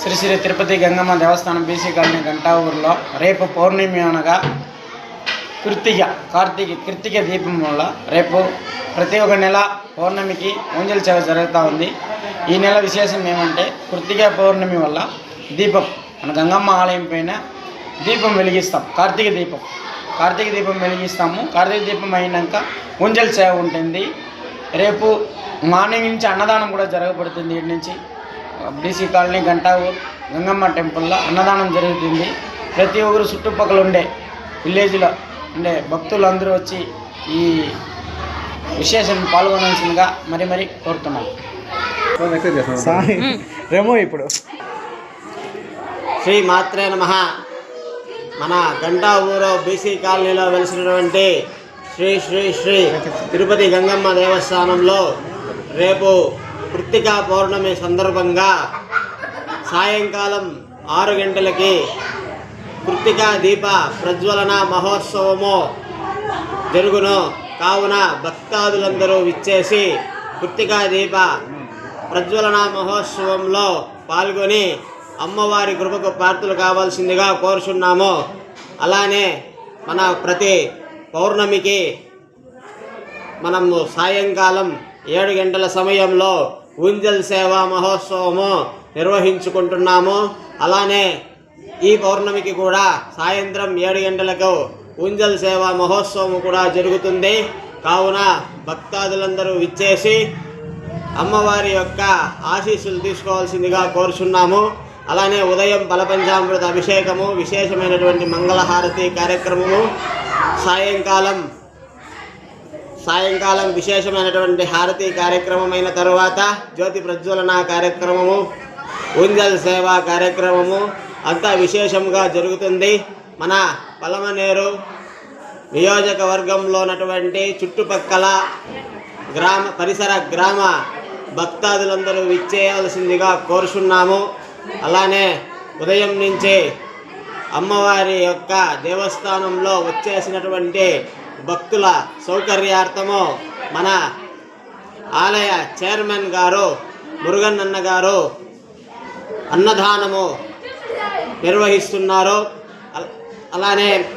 శ్రీ శ్రీ తిరుపతి గంగమ్మ దేవస్థానం BC colony Ganta ఊర్లో రేపు పౌర్ణమి అనగా కృతిక కార్తీక కృత్తిక దీపం వల్ల రేపు ప్రతి ఒక్క నెల పౌర్ణమికి పూజల సేవ జరుగుతూ ఉంది. ఈ నెల విశేషం ఏమంటే కృత్తిక పౌర్ణమి వల్ల దీపం మన గంగమ్మ ఆలయం పైన దీపం వెలిగిస్తాం కార్తీక దీపం. కార్తీక దీపం వెలిగిస్తాము. కార్తీక దీపం అయినాక పూజల సేవ ఉంటుంది. రేపు మార్నింగ్ నుంచి అన్నదానం కూడా జరగబడుతుంది ఇటు నుంచి. బీసీ కాలనీ గంటావూర్ గంగమ్మ టెంపుల్లో అన్నదానం జరుగుతుంది. ప్రతి ఒక్కరు చుట్టుపక్కల ఉండే విలేజ్లో ఉండే భక్తులు అందరూ వచ్చి ఈ విశేషం పాల్గొనాల్సిందిగా మరి మరి కోరుతున్నాం. సాయి రేమో ఇప్పుడు. శ్రీ మాత్రే నమ. మన గంటా ఊరు బీసీ కాలనీలో వెలిసినటువంటి శ్రీ శ్రీ శ్రీ తిరుపతి గంగమ్మ దేవస్థానంలో రేపు కృత్తికా పౌర్ణమి సందర్భంగా సాయంకాలం ఆరు గంటలకి కృత్తికా దీప ప్రజ్వలన మహోత్సవము జరుగును. కావున భక్తాదులందరూ విచ్చేసి కృత్తికా దీప ప్రజ్వలన మహోత్సవంలో పాల్గొని అమ్మవారి కృపకు పాత్రలు కావాల్సిందిగా కోరుచున్నాము. అలానే మన ప్రతి పౌర్ణమికి మనము సాయంకాలం ఏడు గంటల సమయంలో ఉంజల్ సేవా మహోత్సవము నిర్వహించుకుంటున్నాము. అలానే ఈ పౌర్ణమికి కూడా సాయంత్రం ఏడు గంటలకు ఉంజల్ సేవా మహోత్సవం కూడా జరుగుతుంది. కావున భక్తాదులందరూ విచ్చేసి అమ్మవారి యొక్క ఆశీస్సులు తీసుకోవాల్సిందిగా కోరుచున్నాము. అలానే ఉదయం బలపంచామృత అభిషేకము విశేషమైనటువంటి మంగళహారతి కార్యక్రమము సాయంకాలం సాయంకాలం విశేషమైనటువంటి హారతి కార్యక్రమమైన తరువాత జ్యోతి ప్రజ్వలన కార్యక్రమము ఉంజల్ సేవా కార్యక్రమము అంతా విశేషంగా జరుగుతుంది. మన పలమనేరు నియోజకవర్గంలో ఉన్నటువంటి చుట్టుపక్కల గ్రామ పరిసర గ్రామ భక్తాదులందరూ విచ్చేయాల్సిందిగా కోరుచున్నాము. అలానే ఉదయం నుంచి అమ్మవారి యొక్క దేవస్థానంలో వచ్చేసినటువంటి భక్తుల సౌకర్యార్థము మన ఆలయ చైర్మన్ గారు మురుగన్నన్న గారు అన్నదానము నిర్వహిస్తున్నారు. అలానే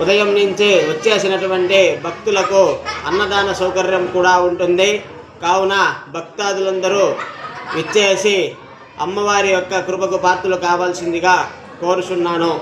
ఉదయం నుంచి వచ్చేసినటువంటి భక్తులకు అన్నదాన సౌకర్యం కూడా ఉంటుంది. కావున భక్తాదులందరూ విచ్చేసి అమ్మవారి యొక్క కృపకు పాత్రలు కావాల్సిందిగా కోరుచున్నాను.